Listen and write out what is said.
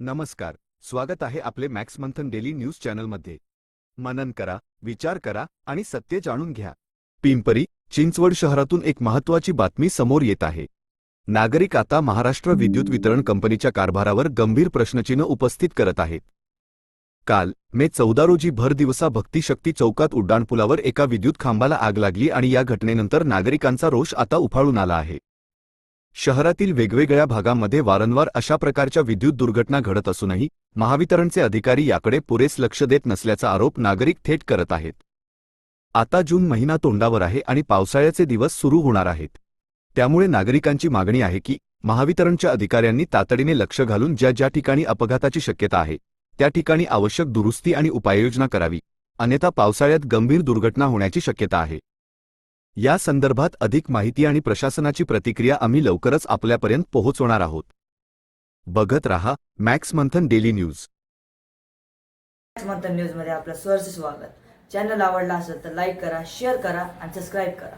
नमस्कार स्वागत आहे आपले मॅक्स मंथन डेली न्यूज चॅनलमध्ये. मनन करा विचार करा आणि सत्य जाणून घ्या. पिंपरी चिंचवड शहरातून एक महत्त्वाची बातमी समोर येत आहे. नागरिक आता महाराष्ट्र विद्युत वितरण कंपनीच्या कारभारावर गंभीर प्रश्नचिन्ह उपस्थित करत आहेत. काल मे चौदा रोजी भर दिवसा भक्तिशक्ती चौकात उड्डाणपुलावर एका विद्युत खांबाला आग लागली आणि या घटनेनंतर नागरिकांचा रोष आता उफाळून आला आहे. शहरातील वेगवेगळ्या भागांमध्ये वारंवार अशा प्रकारच्या विद्युत दुर्घटना घडत असूनही महावितरणचे अधिकारी याकडे पुरेस लक्ष देत नसल्याचा आरोप नागरिक थेट करत आहेत. आता जून महिना तोंडावर आहे आणि पावसाळ्याचे दिवस सुरू होणार आहेत. त्यामुळे नागरिकांची मागणी आहे की महावितरणच्या अधिकाऱ्यांनी तातडीने लक्ष घालून ज्या ज्या ठिकाणी अपघाताची शक्यता आहे त्या ठिकाणी आवश्यक दुरुस्ती आणि उपाययोजना करावी. अन्यथा पावसाळ्यात गंभीर दुर्घटना होण्याची शक्यता आहे. या संदर्भात अधिक माहिती आणि प्रशासनाची प्रतिक्रिया आम्ही लवकरच आपल्यापर्यंत पोहोचवणार आहोत. बघत रहा Max Manthan daily news. Manthan न्यूजमध्ये आपलं सहर्ष स्वागत. चॅनल आवडला असेल तर लाईक करा शेअर करा आणि सबस्क्राईब करा.